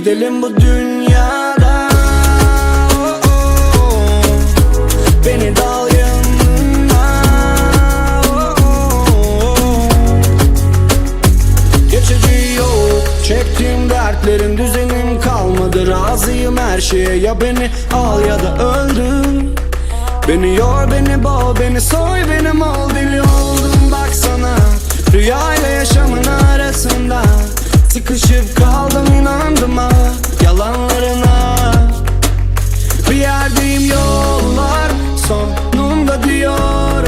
Gidelim bu dünyadan Beni dal yanına. Geçici yok Çektiğim dertlerin düzenim kalmadı. Razıyım her şeye ya beni al ya da öldür. Beni yor beni boğ beni soy benim ol deli oldum baksana Rüya ile yaşamın arasında Sıkışıp kaldım dream you